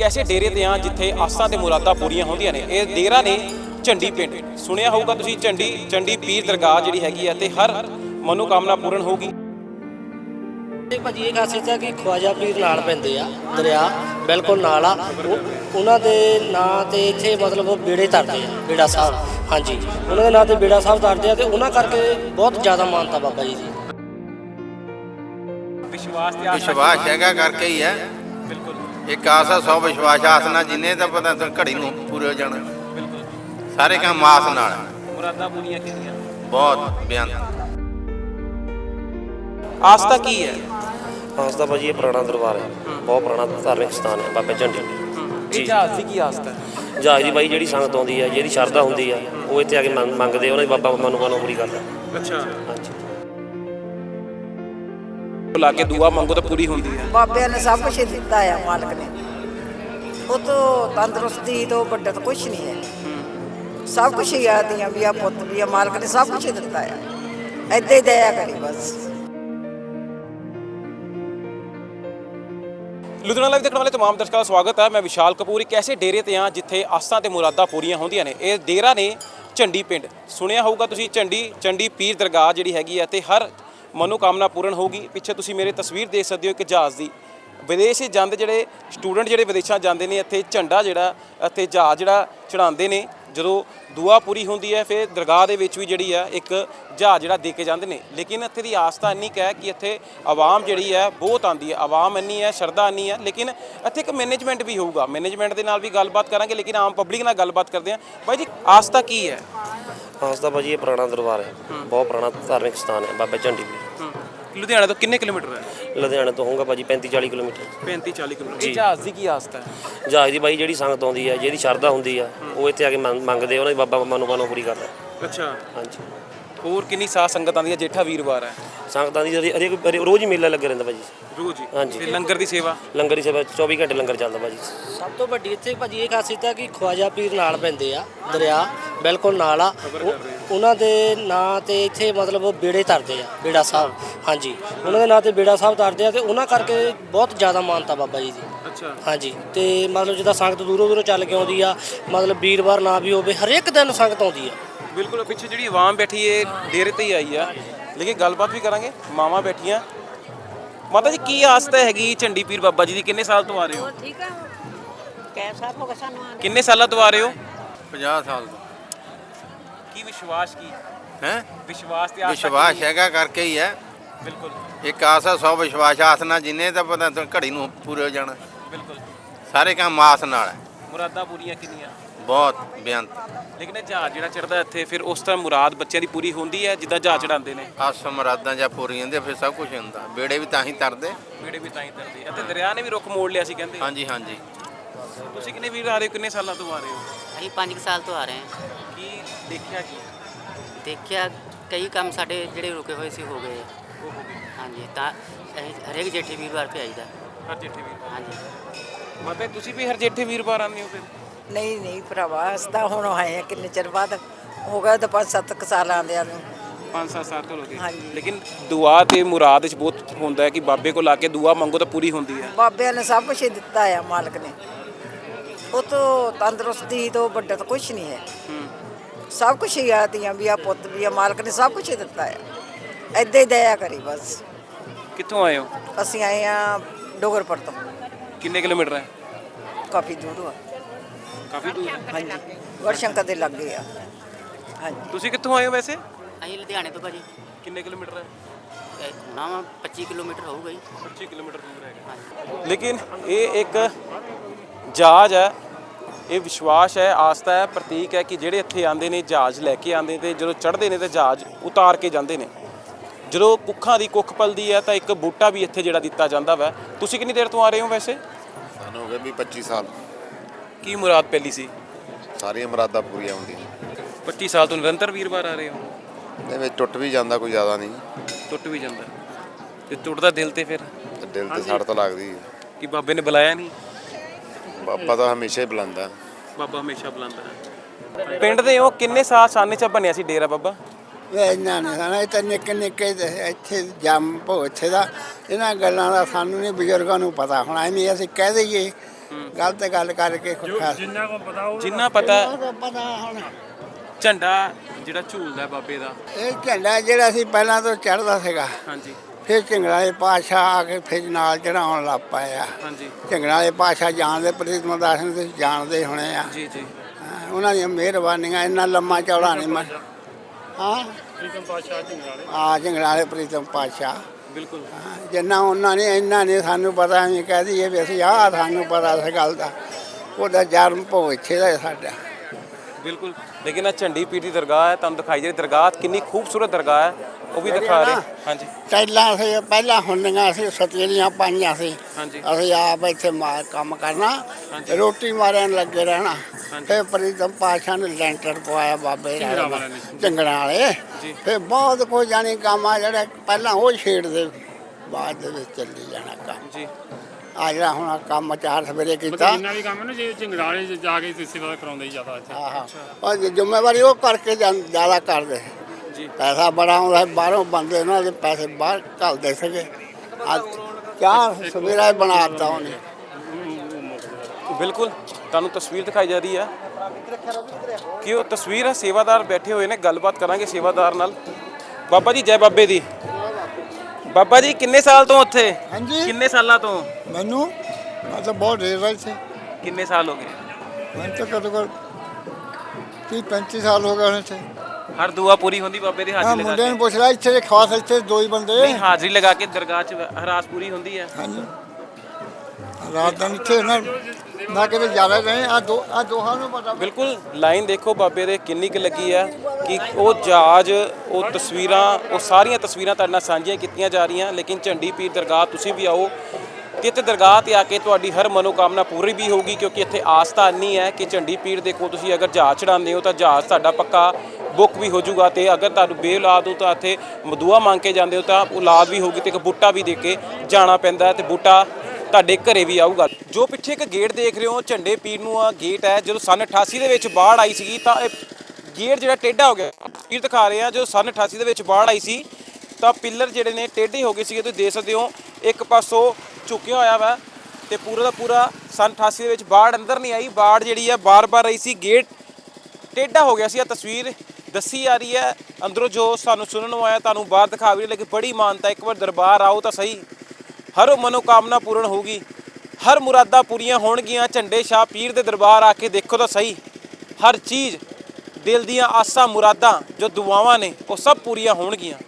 ਇੱਕ ਐਸੇ ਡੇਰੇ ਤੇ ਆ ਜਿੱਥੇ ਆਸਾਂ ਤੇ ਮੁਰਾਦਾਂ ਪੂਰੀਆਂ ਹੁੰਦੀਆਂ ਨੇ। ਇਹ ਡੇਰਾ ਨੇ ਝੰਡੀ ਪਿੰਡ। ਸੁਣਿਆ ਹੋਊਗਾ ਤੁਸੀਂ ਝੰਡੀ ਝੰਡੀ ਪੀਰ ਦਰਗਾਹ ਜਿਹੜੀ ਹੈਗੀ ਆ ਤੇ ਹਰ ਮਨੋਕਾਮਨਾ ਪੂਰਨ ਹੋਊਗੀ। ਤੇ ਭਾਜੀ ਇਹ ਖਾਸੀਅਤ ਹੈ ਕਿ ਖਵਾਜਾ ਪੀਰ ਨਾਲ ਪੈਂਦੇ ਆ ਦਰਿਆ ਬਿਲਕੁਲ ਨਾਲ ਆ। ਉਹ- ਉਹਨਾਂ ਦੇ ਨਾਂ ਤੇ ਇੱਥੇ ਮਤਲਬ ਉਹ ਬੇੜੇ ਤਰਦੇ ਆ ਬੇੜਾ ਸਾਹਿਬ। ਹਾਂਜੀ ਉਹਨਾਂ ਦੇ ਨਾਂ ਤੇ ਬੇੜਾ ਸਾਹਿਬ ਤਰਦੇ ਆ ਤੇ ਉਹਨਾਂ ਕਰਕੇ ਬਹੁਤ ਜ਼ਿਆਦਾ ਮਾਨਤਾ ਬਾਬਾ ਜੀ ਦੀ। ਵਿਸ਼ਵਾਸ ਤੇ ਵਿਸ਼ਵਾਸ ਹੈਗਾ ਕਰਕੇ ਹੀ ਹੈ ਇੱਕ ਆਸ ਆ 100 ਵਿਸ਼ਵਾਸ ਆਸ ਨਾਲ ਜਿੰਨੇ ਤਾਂ ਪਤਾ ਤਾਂ ਘੜੀ ਨੂੰ ਪੂਰੇ ਹੋ ਜਾਣਾ। ਬਿਲਕੁਲ ਸਾਰੇ ਕੰਮ ਆਸ ਨਾਲ। ਮੁਰਾਦਾਂ ਪੂਰੀਆਂ ਕੀਤੀਆਂ। ਬਹੁਤ ਬਿਆਨ। ਆਸਤਾ ਕੀ ਹੈ? ਆਸ ਦਾ ਭਾਜੀ ਇਹ ਪੁਰਾਣਾ ਦਰਬਾਰ ਹੈ। ਬਹੁਤ ਪੁਰਾਣਾ ਧਾਰਮਿਕ ਸਥਾਨ ਹੈ ਬਾਬੇ ਝੰਡੇ। ਇਹ ਜਹਾਜ਼ ਦੀ ਕੀ ਆਸਤਾ ਹੈ? ਜਹਾਜ਼ ਦੀ ਬਾਈ ਜਿਹੜੀ ਸੰਗਤ ਆਉਂਦੀ ਹੈ ਜਿਹਦੀ ਸ਼ਰਧਾ ਹੁੰਦੀ ਹੈ ਉਹ ਇੱਥੇ ਆ ਕੇ ਮੰਗ- ਮੰਗਦੇ ਉਹਨਾਂ ਦੀ ਬਾਬਾ ਮਨੋਕਾਮਨਾ ਪੂਰੀ ਕਰਦਾ। ਅੱਛਾ। ਲਾ ਕੇ ਦੁਆ ਮੰਗੋ ਤਾਂ ਪੂਰੀ ਹੁੰਦੀ ਹੈ। ਬਾਬਿਆਂ ਨੇ ਸਭ ਕੁਝ ਦਿੱਤਾ ਆ ਮਾਲਕ ਨੇ। ਉਹ ਤੋਂ ਤੰਦਰੁਸਤੀ ਤੋਂ ਵੱਡਾ ਤਾਂ ਕੁਝ ਨਹੀਂ ਹੈ। ਸਭ ਕੁਝ ਹੀ ਆ ਦੀਆਂ ਵੀ ਆ ਪੁੱਤ ਵੀ ਆ ਮਾਲਕ ਨੇ ਸਭ ਕੁਝ ਦਿੱਤਾ ਆ। ਏਦਾਂ ਹੀ ਦਇਆ ਕਰੀ ਬਸ। ਲੁਧਿਆਣਾ ਲਾਈਵ ਦੇਖਣ ਵਾਲੇ ਤਮਾਮ ਦਰਸ਼ਕਾਂ ਦਾ ਸਵਾਗਤ ਹੈ। ਮੈਂ ਵਿਸ਼ਾਲ ਕਪੂਰ ਇੱਕ ਐਸੇ ਡੇਰੇ ਤੇ ਆ ਜਿੱਥੇ ਆਸਾਂ ਤੇ ਮੁਰਾਦਾਂ ਪੂਰੀਆਂ ਹੁੰਦੀਆਂ ਨੇ। ਇਹ ਡੇਰਾ ਨੇ ਝੰਡੀ ਪਿੰਡ। ਸੁਣਿਆ ਹੋਊਗਾ ਤੁਸੀਂ ਝੰਡੀ ਝੰਡੀ ਪੀਰ ਦਰਗਾਹ ਜਿਹੜੀ ਹੈਗੀ ਆ ਤੇ ਹਰ ਮਨੋਕਾਮਨਾ ਪੂਰਨ ਹੋਊਗੀ। ਪਿੱਛੇ ਤੁਸੀਂ ਮੇਰੇ ਤਸਵੀਰ ਦੇਖ ਸਕਦੇ ਹੋ ਇੱਕ ਜਹਾਜ਼ ਦੀ। ਵਿਦੇਸ਼ ਜਾਂਦੇ ਜਿਹੜੇ, ਸਟੂਡੈਂਟ ਜਿਹੜੇ ਵਿਦੇਸ਼ਾਂ ਜਾਂਦੇ ਨੇ, ਇੱਥੇ ਝੰਡਾ ਜਿਹੜਾ, ਇੱਥੇ ਜਹਾਜ਼ ਜਿਹੜਾ ਚੜਾਉਂਦੇ ਨੇ, ਜਦੋਂ ਦੁਆ ਪੂਰੀ ਹੁੰਦੀ ਹੈ, ਫਿਰ ਦਰਗਾਹ ਦੇ ਵਿੱਚ ਵੀ ਜਿਹੜੀ ਆ, ਇੱਕ ਜਹਾਜ਼ ਜਿਹੜਾ ਦੇ ਕੇ ਜਾਂਦੇ ਨੇ। ਲੇਕਿਨ ਇੱਥੇ ਦੀ ਆਸਥਾ ਇੰਨੀ ਕੁ ਹੈ ਕਿ ਇੱਥੇ ਆਵਾਮ ਜਿਹੜੀ ਹੈ ਬਹੁਤ ਆਂਦੀ ਹੈ। ਆਵਾਮ ਇੰਨੀ ਹੈ, ਸ਼ਰਧਾ ਇੰਨੀ ਹੈ, ਲੇਕਿਨ ਇੱਥੇ ਇੱਕ ਮੈਨੇਜਮੈਂਟ ਵੀ ਹੋਊਗਾ। ਮੈਨੇਜਮੈਂਟ ਦੇ ਨਾਲ ਵੀ ਗੱਲਬਾਤ ਕਰਾਂਗੇ, ਲੇਕਿਨ ਆਮ ਪਬਲਿਕ ਨਾਲ ਗੱਲਬਾਤ ਕਰਦੇ ਹਾਂ। ਬਾਈ ਜੀ ਆਸਥਾ ਕੀ ਹੈ? ਆਸ ਦਾ ਭਾਜੀ ਇਹ ਪੁਰਾਣਾ ਦਰਬਾਰ ਹੈ। ਬਹੁਤ ਪੁਰਾਣਾ ਧਾਰਮਿਕ ਸਥਾਨ ਹੈ ਬਾਬੇ ਝੰਡੇ ਲੁਧਿਆਣਾ ਤੋਂ ਕਿੰਨੇ ਕਿਲੋਮੀਟਰ ਹੈ? ਲੁਧਿਆਣੇ ਤੋਂ ਹੋਊਗਾ ਭਾਜੀ 35 40 ਕਿਲੋਮੀਟਰ। 35 40 ਕਿਲੋਮੀਟਰ। ਇਹ ਜਹਾਜ਼ ਦੀ ਕੀ ਆਸਥਾ ਹੈ? ਜਹਾਜ਼ ਦੀ ਬਾਈ ਜਿਹੜੀ ਸੰਗਤ ਆਉਂਦੀ ਹੈ ਜਿਹਦੀ ਸ਼ਰਧਾ ਹੁੰਦੀ ਹੈ। ਉਹ ਇੱਥੇ ਆ ਕੇ ਮੰਗ- ਮੰਗਦੇ ਆ, ਉਹਨਾਂ ਦੀ ਬਾਬਾ ਮਨੋਕਾਮਨਾ ਪੂਰੀ ਕਰਦਾ ਅੱਛਾ। ਹਾਂਜੀ। ਹੋਰ ਕਿੰਨੀ ਸਾਧ ਸੰਗਤ ਆਉਂਦੀ ਹੈ ਜੇਠਾ ਵੀਰਵਾਰ ਹੈ? ਸੰਗਤਾਂ ਦੀ ਹਰੇ- ਹਰੇਕ ਹਰੇ- ਰੋਜ਼ ਹੀ ਮੇਲਾ ਲੱਗਿਆ ਰਹਿੰਦਾ ਭਾਜੀ। ਰੋਜ਼ ਹੀ? ਹਾਂਜੀ। ਤੇ ਲੰਗਰ ਦੀ ਸੇਵਾ? ਲੰਗਰ ਦੀ ਸੇਵਾ 24 ਘੰਟੇ ਲੰਗਰ ਚੱਲਦਾ ਭਾਜੀ। ਸਭ ਤੋਂ ਵੱਡੀ ਇੱਥੇ ਭਾਜੀ ਇਹ ਖਾਸੀਅਤ ਹੈ ਕਿ ਖਵਾਜਾ ਪੀਰ ਨਾਲ ਪੈਂਦੇ ਆ ਦਰਿਆ ਬਿਲਕੁਲ ਨਾਲ ਆ। ਉਹ- ਉਹਨਾਂ ਦੇ ਨਾਂ ਤੇ ਇੱਥੇ ਮਤਲਬ ਉਹ ਬੇੜੇ ਤਰਦੇ ਆ ਬੇੜਾ ਸਾਹਿਬ। ਹਾਂਜੀ। ਉਹਨਾਂ ਦੇ ਨਾਂ ਤੇ ਬੇੜਾ ਸਾਹਿਬ ਤਰਦੇ ਆ ਤੇ ਉਹਨਾਂ ਕਰਕੇ ਬਹੁਤ ਜ਼ਿਆਦਾ ਮਾਨਤਾ ਬਾਬਾ ਜੀ ਦੀ। ਅੱਛਾ। ਹਾਂਜੀ। ਤੇ ਮਤਲਬ ਜਿੱਦਾਂ ਸੰਗਤ ਦੂਰੋਂ ਦੂਰੋਂ ਚੱਲ ਕੇ ਆਉਂਦੀ ਆ ਮਤਲਬ ਵੀਰਵਾਰ ਨਾ ਵੀ ਹੋਵੇ ਹਰੇਕ ਦਿਨ ਸੰਗਤ ਆਉਂਦੀ ਆ। ਬਿਲਕੁਲ ਪਿੱਛੇ ਜਿਹੜੀ ਆਵਾਮ ਬੈਠੀ ਏ ਡੇਰੇ ਤੇ ਹੀ ਆਈ ਆ। ਲੇਕਿਨ ਗੱਲਬਾਤ ਵੀ ਕਰਾਂਗੇ। ਮਾਵਾਂ ਬੈਠੀਆਂ। ਮਾਤਾ ਜੀ ਕੀ ਆਸਤਾ ਹੈਗੀ ਝੰਡੀ ਪੀਰ ਬਾਬਾ ਜੀ ਦੀ? ਕਿੰਨੇ ਸਾਲ ਤੋਂ ਆ ਰਹੇ ਹੋ? ਠੀਕ ਆ ਕੈ ਸਾਲ ਹੋ ਸਾਨੂੰ ਆਉਂਦੇ? ਕਿੰਨੇ ਸਾਲਾਂ ਤੋਂ ਆ ਰਹੇ ਹੋ? 50 ਸਾਲ ਦਾ ਕੀ ਵਿਸ਼ਵਾਸ ਕੀ? ਹੈ? ਵਿਸ਼ਵਾਸ ਤੇ ਆਸਥਾ ਵਿਸ਼ਵਾਸ ਹੈਗਾ ਕਰਕੇ ਹੀ ਹੈ। ਬਿਲਕੁਲ। ਇੱਕ ਆਸ ਆ 100 ਵਿਸ਼ਵਾਸ ਆਸ ਨਾਲ ਜਿੰਨੇ ਤਾਂ ਪਤਾ ਤਾਂ ਘੜੀ ਨੂੰ ਪੂਰੇ ਹੋ ਜਾਣਾ। ਬਿਲਕੁਲ। ਸਾਰੇ ਕੰਮ ਆਸ ਨਾਲ ਹੈ। ਮੁਰਾਦਾਂ ਪੂਰੀਆਂ ਕਿੰਨੀਆਂ? ਬਹੁਤ ਬਿਆਨ ਲੇਕਿਨ ਇਹ ਜਹਾਜ਼ ਜਿਹੜਾ ਚੜਦਾ ਇੱਥੇ ਫਿਰ ਉਸ ਤਰ੍ਹਾਂ ਮੁਰਾਦ ਬੱਚਿਆਂ ਦੀ ਪੂਰੀ ਹੁੰਦੀ ਹੈ ਜਿੱਦਾਂ ਜਹਾਜ਼ ਚੜਾਉਂਦੇ ਨੇ? ਆਸ ਮਰਾਦਾਂ ਜਾਂ ਪੂਰੀਆਂ ਹੁੰਦੀਆਂ ਫਿਰ ਸਭ ਕੁਝ ਹੁੰਦਾ। ਬੇੜੇ ਵੀ ਤਾਂ ਹੀ ਤਰਦੇ। ਵੀੜੇ ਵੀ ਤਾਂ ਹੀ ਤਰਦੇ। ਅਤੇ ਦਰਿਆ ਨੇ ਵੀ ਰੁੱਖ ਮੋੜ ਲਿਆ ਸੀ ਕਹਿੰਦੇ? ਹਾਂਜੀ ਹਾਂਜੀ। ਤੁਸੀਂ ਕਿੰਨੇ ਵੀਰ ਆ ਰਹੇ ਹੋ ਕਿੰਨੇ ਸਾਲਾਂ ਤੋਂ ਆ ਰਹੇ ਹੋ? ਅਸੀਂ 5 ਸਾਲ ਤੋਂ ਆ ਰਹੇ ਹਾਂ। ਕੀ ਦੇਖਿਆ ਕੀ? ਦੇਖਿਆ ਕਈ ਕੰਮ ਸਾਡੇ ਜਿਹੜੇ ਰੁਕੇ ਹੋਏ ਸੀ ਹੋ ਗਏ। ਉਹ ਹੋ ਹਾਂਜੀ ਤਾਂ ਅਸੀਂ ਹਰੇਕ ਜੇਠੀ ਵੀਰਵਾਰ ਤੇ ਆਈਦਾ। ਹਰ ਜੇਠੇ ਵੀਰ ਹਾਂਜੀ। ਮਾਤਾ ਜੀ, ਤੁਸੀਂ ਵੀ ਹਰ ਜੇਠੇ ਵੀਰਵਾਰ ਆਉਂਦੇ ਹੋ ਫਿਰ? ਨਹੀਂ ਨਹੀਂ ਭਰਾਵਾ ਅਸਦਾ ਹੁਣ ਆਏ ਆ ਕਿੰਨੇ ਚਿਰ ਬਾਅਦ। ਹੋ ਗਿਆ ਤਾਂ ਪੰਜ ਸੱਤ ਕੁ ਸਾਲ ਆਂਦਿਆਂ ਨੂੰ। 5-7 ਸਾਲ ਤੋਂ ਹੋ ਗਏ। ਹਾਂਜੀ। ਲੇਕਿਨ ਦੁਆ ਤੇ ਮੁਰਾਦ ਵਿੱਚ ਬਹੁਤ ਹੁੰਦਾ ਹੈ ਕਿ ਬਾਬੇ ਕੋਲ ਆ ਕੇ ਦੁਆ ਮੰਗੋ ਤਾਂ ਪੂਰੀ ਹੁੰਦੀ ਹੈ। ਬਾਬਿਆਂ ਨੇ ਸਭ ਕੁਝ ਦਿੱਤਾ ਆ ਮਾਲਕ ਨੇ। ਉਹ ਤੋਂ ਤੰਦਰੁਸਤੀ ਤੋਂ ਵੱਡਾ ਤਾਂ ਕੁਝ ਨਹੀਂ ਹੈ। ਸਭ ਕੁਝ ਹੀ ਆ ਦੀਆਂ ਵੀ ਆ ਪੁੱਤ ਵੀ ਆ ਮਾਲਕ ਨੇ ਸਭ ਕੁਝ ਹੀ ਦਿੱਤਾ ਆ। ਏਦਾਂ ਹੀ ਦਇਆ ਕਰੀ ਬਸ। ਕਿੱਥੋਂ ਆਏ ਹੋ? ਅਸੀਂ ਆਏ ਆ ਡੋਗਰਪੁਰ ਤੋਂ। ਕਿੰਨੇ ਕਿਲੋਮੀਟਰ ਹੈ? ਕਾਫੀ ਦੂਰ ਆ। ਕਾਫੀ ਦੂਰ ਹਾਂਜੀ। ਗੜਸ਼ੰਕਰ ਦੇ ਲੱਗੇ ਆ। ਹਾਂਜੀ। ਤੁਸੀਂ ਕਿੱਥੋਂ ਆਏ ਹੋ ਵੈਸੇ? ਅਸੀਂ ਲੁਧਿਆਣੇ ਤੋਂ ਭਾਜੀ। ਕਿੰਨੇ ਕਿਲੋਮੀਟਰ ਹੈ? ਇਹ ਹੋਣਾ ਵਾ 25 ਕਿਲੋਮੀਟਰ ਹੋਊਗਾ ਜੀ। 25 ਕਿਲੋਮੀਟਰ ਦੂਰ ਹੈਗਾ। ਹਾਂਜੀ। ਲੇਕਿਨ ਇਹ ਇੱਕ ਜਹਾਜ਼ ਹੈ ਇਹ ਵਿਸ਼ਵਾਸ ਹੈ ਆਸਥਾ ਹੈ ਪ੍ਰਤੀਕ ਹੈ ਕਿ ਜਿਹੜੇ ਇੱਥੇ ਆਉਂਦੇ ਨੇ ਜਹਾਜ਼ ਲੈ ਕੇ ਆਉਂਦੇ ਤੇ ਜਦੋਂ ਚੜ੍ਹਦੇ ਨੇ ਤੇ ਜਹਾਜ਼ ਉਤਾਰ ਕੇ ਜਾਂਦੇ ਨੇ। ਜਦੋਂ ਕੁੱਖਾਂ ਦੀ ਕੁੱਖ ਪਲਦੀ ਹੈ ਤਾਂ ਇੱਕ ਬੂਟਾ ਵੀ ਇੱਥੇ ਜਿਹੜਾ ਦਿੱਤਾ ਜਾਂਦਾ ਵਾ। ਤੁਸੀਂ ਕਿੰਨੀ ਦੇਰ ਤੋਂ ਆ ਰਹੇ ਹੋ ਵੈਸੇ? ਸਾਨੂੰ ਹੋ ਗਏ ਵੀ 25 ਸਾਲ। ਕੀ ਮੁਰਾਦ ਪਹਿਲੀ ਸੀ? ਸਾਰੀਆਂ ਮੁਰਾਦਾਂ ਪੂਰੀਆਂ ਹੁੰਦੀਆਂ। 25 ਸਾਲ ਤੋਂ ਨਿਰੰਤਰ ਵੀਰਵਾਰ ਆ ਰਹੇ ਹੋ? ਇਹਦੇ ਵਿੱਚ ਟੁੱਟ ਵੀ ਜਾਂਦਾ ਕੋਈ ਜ਼ਿਆਦਾ ਨਹੀਂ। ਟੁੱਟ ਵੀ ਜਾਂਦਾ। ਤੇ ਟੁੱਟਦਾ ਦਿਲ ਤੇ ਫਿਰ? ਤੇ ਦਿਲ ਤੇ ਸੜ ਤਾਂ ਲੱਗਦੀ ਹੈ। ਕਿ ਬਾਬੇ ਨੇ ਬੁਲਾਇਆ ਨਹੀਂ? ਬਾਬਾ ਤਾਂ ਹਮੇਸ਼ਾ ਹੀ ਬੁਲਾਉਂਦਾ ਬਾਬਾ ਹਮੇਸ਼ਾ ਬੁਲਾਉਂਦਾ ਹੈ ਪਿੰਡ ਦੇ ਉਹ ਕਿੰਨੇ ਸਾਲ ਸਾਨੇ ਚ ਬਣਿਆ ਸੀ ਡੇਰਾ ਬਾਬਾ? ਵੇ ਇਹਨਾਂ ਨੇ ਸਾਨਾ ਇਹ ਤਾਂ ਨਿੱਕੇ ਨਿੱਕੇ ਤੇ ਇੱਥੇ ਜੰਮ ਭੋ ਇੱਥੇ ਦਾ। ਇਹਨਾਂ ਗੱਲਾਂ ਦਾ ਸਾਨੂੰ ਨਹੀਂ ਬਜ਼ੁਰਗਾਂ ਨੂੰ ਪਤਾ ਹੁਣ ਐਵੇਂ ਅਸੀਂ ਕਹਿ ਦਈਏ। ਗੱਲ ਤੇ ਗੱਲ ਕਰਕੇ ਖੁਸ਼ਾ ਜਿੰਨਾ ਪਤਾ ਪਤਾ ਹੁਣ। ਝੰਡਾ ਜਿਹੜਾ ਝੂਲਦਾ ਹੈ ਬਾਬੇ ਦਾ। ਇਹ ਝੰਡਾ ਜਿਹੜਾ ਸੀ ਪਹਿਲਾਂ ਤੋਂ ਚੜਦਾ ਸੀਗਾ। ਹਾਂਜੀ। ਫਿਰ ਝਿੰਗੜਾ ਦੇ ਪਾਸ਼ਾ ਆ ਕੇ ਫਿਰ ਨਾਲ ਚੜਾਉਣ ਲੱਗ ਪਿਆ ਹਾਂਜੀ। ਝਿੰਗੜਾ ਦੇ ਪਾਸ਼ਾ ਜਾਣਦੇ ਪ੍ਰੀਤਮ ਦਾਸ ਨੂੰ ਤੁਸੀਂ ਜਾਣਦੇ ਹੋਣੇ ਆ। ਜੀ ਜੀ। ਉਹਨਾਂ ਦੀਆਂ ਮਿਹਰਬਾਨੀਆਂ ਇੰਨਾ ਲੰਮਾ ਚੌੜਾ ਨਹੀਂ ਮੈਂ ਹਾਂ ਪ੍ਰੀਤਮ ਪਾਸ਼ਾ ਝਿੰਗੜਾ ਦੇ। ਝਿੰਗੜਾ ਦੇ ਪ੍ਰੀਤਮ ਪਾਸ਼ਾ ਬਿਲਕੁਲ। ਜਿੰਨਾ ਉਹਨਾਂ ਨੇ ਇੰਨਾ ਨੇ ਸਾਨੂੰ ਪਤਾ ਨਹੀਂ ਕਹਿ ਦਈਏ ਵੀ ਅਸੀਂ ਆਹ ਸਾਨੂੰ ਪਤਾ ਇਸ ਗੱਲ ਦਾ। ਉਹਦਾ ਜਨਮ ਭੋ ਇੱਥੇ ਦਾ ਹੈ ਸਾਡਾ। ਬਿਲਕੁਲ। ਲੇਕਿਨ ਆ ਝੰਡੀ ਪੀਰ ਦੀ ਦਰਗਾਹ ਹੈ ਤੁਹਾਨੂੰ ਦਿਖਾਈ ਜਿਹੜੀ ਦਰਗਾਹ ਕਿੰਨੀ ਖੂਬਸੂਰਤ ਦਰਗਾਹ ਹੈ ਉਹ ਵੀ ਦਿਖਾ ਰਹੇ। ਹਾਂਜੀ। ਟੈਲਾਂ ਸੀ ਪਹਿਲਾਂ ਹੁੰਦੀਆਂ ਸੀ ਸਤੀਲੀਆਂ ਪਾਈਆਂ ਸੀ। ਹਾਂਜੀ। ਅਸੀਂ ਆਪ ਇੱਥੇ ਮਾਰ ਕੰਮ ਕਰਨਾ ਰੋਟੀ ਮਾਰਿਆਂ ਨੂੰ ਲੱਗੇ ਰਹਿਣਾ। ਫਿਰ ਪ੍ਰੀਤਮ ਪਾਸ਼ਾ ਨੇ ਲੈਂਟਰ ਪਵਾਇਆ ਬਾਬੇ ਝੰਗੜਾਂ ਵਾਲੇ ਫਿਰ ਬਹੁਤ ਕੁਝ ਜਾਣੀ ਕੰਮ ਆ ਜਿਹੜਾ ਪਹਿਲਾਂ ਉਹ ਛੇੜਦੇ ਬਾਅਦ ਦੇ ਵਿੱਚ ਚੱਲੀ ਜਾਣਾ ਕੰਮ। ਜੀ। ਆ ਜਿਹੜਾ ਹੁਣ ਕੰਮ ਚਾਰ ਸਵੇਰੇ ਕੀਤਾ। ਜਿੰਨਾ ਵੀ ਕੰਮ ਨਾ ਜੇ ਝਿੰਗਰਾਲੇ 'ਚ ਜਾ ਕੇ ਸੇਵਾ ਕਰਾਉਂਦੇ ਹੀ ਜ਼ਿਆਦਾ ਇੱਥੇ। ਆਹਾ। ਉਹ ਜੀ ਜ਼ਿੰਮੇਵਾਰੀ ਉਹ ਕਰਕੇ ਜ਼ਿਆਦਾ ਕਰਦੇ। ਜੀ। ਪੈਸਾ ਬੜਾ ਆਉਂਦਾ ਬਾਹਰੋਂ ਬੰਦੇ ਉਹਨਾਂ ਦੇ ਪੈਸੇ ਬਾਹਰ ਘੱਲਦੇ ਸੀਗੇ। ਅੱਜ ਚਾਹ ਸਵੇਰਾ ਬਣਾਤਾ ਉਹਨੇ। ਬਿਲਕੁਲ। ਤੁਹਾਨੂੰ ਤਸਵੀਰ ਦਿਖਾਈ ਜਾ ਰਹੀ ਹੈ ਕਿ ਉਹ ਤਸਵੀਰ ਹੈ ਸੇਵਾਦਾਰ ਬੈਠੇ ਹੋਏ ਨੇ ਗੱਲਬਾਤ ਕਰਾਂਗੇ ਸੇਵਾਦਾਰ ਨਾਲ। ਬਾਬਾ ਜੀ ਜੈ ਬਾਬੇ ਦੀ। ਬਾਬਾ ਜੀ ਕਿੰਨੇ ਸਾਲ ਤੋਂ ਉੱਥੇ? ਹਾਂਜੀ। ਕਿੰਨੇ ਸਾਲਾਂ ਤੋਂ? ਮੈਨੂੰ? ਮੈਂ ਤਾਂ ਬਹੁਤ ਦੇਰ ਬਾਅਦ ਸੀ। ਕਿੰਨੇ ਸਾਲ ਹੋ ਗਏ? ਮੈਂ ਤਾਂ ਘੱਟੋ ਘੱਟ 30 35 ਸਾਲ ਹੋ ਗਏ ਹੋਣੇ ਤੇ ਹਰ ਦੁਆ ਪੂਰੀ ਹੁੰਦੀ ਬਾਬੇ ਦੇ ਹਾਜ਼ਰੀ ਲਗਾ ਮੁੰਡੇ ਕੇ? ਨੂੰ ਪੁੱਛ ਲੈ ਇੱਥੇ ਦੇ ਖਾਸ ਇੱਥੇ ਦੋ ਹੀ ਬੰਦੇ ਨਹੀਂ ਹਾਜ਼ਰੀ ਲਗਾ ਕੇ ਦਰਗਾਹ 'ਚ ਹਰਾਸ ਪੂਰੀ ਹੁੰਦੀ ਹੈ ਹਾਂਜੀ। ਰਾਤ ਦਿਨ ਇੱਥੇ ਨਾ ਨਾ ਕਿਤੇ ਜ਼ਿਆਦਾ ਰਹੇ ਆ ਦੋ ਆ ਦੋਹਾਂ ਨੂੰ ਪਤਾ ਬਿਲਕੁਲ, ਲਾਈਨ ਦੇਖੋ ਬਾਬੇ ਦੇ, ਕਿੰਨੀ ਕੁ ਲੱਗੀ ਹੈ ਕਿ ਉਹ ਜਹਾਜ਼, ਉਹ ਤਸਵੀਰਾਂ, ਉਹ ਸਾਰੀਆਂ ਤਸਵੀਰਾਂ ਤੁਹਾਡੇ ਨਾਲ ਸਾਂਝੀਆਂ ਕੀਤੀਆਂ ਜਾ ਰਹੀਆਂ, ਲੇਕਿਨ ਝੰਡੀ ਪੀਰ ਦਰਗਾਹ, ਤੁਸੀਂ ਵੀ ਆਓ। ਤੇ ਇੱਥੇ ਦਰਗਾਹ ਤੇ ਆ ਕੇ ਤੁਹਾਡੀ ਹਰ ਮਨੋਕਾਮਨਾ ਪੂਰੀ ਵੀ ਹੋਊਗੀ, ਕਿਉਂਕਿ ਇੱਥੇ ਆਸਥਾ ਇੰਨੀ ਹੈ ਕਿ ਝੰਡੀ ਪੀਰ ਦੇਖੋ, ਤੁਸੀਂ ਅਗਰ ਜਹਾਜ਼ ਚੜਾਉਂਦੇ ਹੋ ਤਾਂ ਜਹਾਜ਼ ਤੁਹਾਡਾ ਪੱਕਾ ਬੁੱਕ ਵੀ ਹੋ ਜਾਊਗਾ ਤੇ ਅਗਰ ਤੁਹਾਨੂੰ ਬੇਔਲਾਦ ਹੋ ਤਾਂ ਇੱਥੇ ਮਦੂਆ ਮੰਗ ਕੇ ਜਾਂਦੇ ਹੋ ਤਾਂ ਔਲਾਦ ਵੀ ਹੋਊਗੀ ਤੇ ਇੱਕ ਬੂਟਾ ਵੀ ਦੇ ਕੇ ਜਾਣਾ ਪੈਂਦਾ ਹੈ ਤੇ ਬੂਟਾ ਤੁਹਾਡੇ ਘਰੇ ਵੀ ਆਊਗਾ। ਜੋ ਪਿੱਛੇ ਇੱਕ ਗੇਟ ਦੇਖ ਰਹੇ ਹੋ, ਝੰਡੇ ਪੀਰ ਨੂੰ ਆ ਗੇਟ ਹੈ। ਜਦੋਂ ਸਨ 88 ਦੇ ਵਿੱਚ ਬਾੜ ਆਈ ਸੀਗੀ, ਤਾਂ ਇਹ ਗੇਟ ਜਿਹੜਾ ਟੇਢਾ ਹੋ ਗਿਆ। ਪੀਰ ਦਿਖਾ ਰਹੇ ਆ, ਜਦੋਂ ਸਨ 88 ਦੇ ਵਿੱਚ ਬਾੜ ਆਈ ਸੀ, ਤਾਂ ਪਿੱਲਰ ਜਿਹੜੇ ਨੇ ਟੇਢੇ ਹੋ ਗਏ ਸੀਗੇ। ਤੁਸੀਂ ਦੇਖ ਸਕਦੇ ਹੋ, ਇੱਕ ਪਾਸੋਂ ਝੁਕਿਆ ਹੋਇਆ ਵਾ ਤੇ ਪੂਰਾ ਦਾ ਪੂਰਾ ਸਨ 88 ਦੇ ਵਿੱਚ ਬਾੜ ਅੰਦਰ ਨਹੀਂ ਆਈ। ਬਾੜ ਜਿਹੜੀ ਆ, ਬਾਰ-ਬਾਰ ਆਈ ਸੀ। ਗੇਟ ਟੇਢਾ ਹੋ ਗਿਆ ਸੀ। ਇਹ ਤਸਵੀਰ ਦੱਸੀ ਆ ਰਹੀ ਹੈ। ਅੰਦਰੋਂ ਜੋ ਸਾਨੂੰ ਸੁਣਨ ਨੂੰ ਆਇਆ, ਤੁਹਾਨੂੰ ਬਾਹਰ ਦਿਖਾ ਵੀ ਲੇਕਿਨ ਬੜੀ ਮਾਨਤਾ, ਇੱਕ ਵਾਰ ਦਰਬਾਰ ਆਓ ਤਾਂ ਸਹੀ। ਹਰ ਉਹ ਮਨੋਕਾਮਨਾ ਪੂਰਨ ਹੋਊਗੀ। ਹਰ ਮੁਰਾਦਾਂ ਪੂਰੀਆਂ ਹੋਣਗੀਆਂ। ਝੰਡੇ ਸ਼ਾਹ ਪੀਰ ਦੇ ਦਰਬਾਰ ਆ ਕੇ ਦੇਖੋ ਤਾਂ ਸਹੀ। ਹਰ ਚੀਜ਼ ਦਿਲ ਦੀਆਂ ਆਸਾਂ ਮੁਰਾਦਾਂ ਜੋ ਦੁਆਵਾਂ ਨੇ, ਉਹ ਸਭ ਪੂਰੀਆਂ ਹੋਣਗੀਆਂ।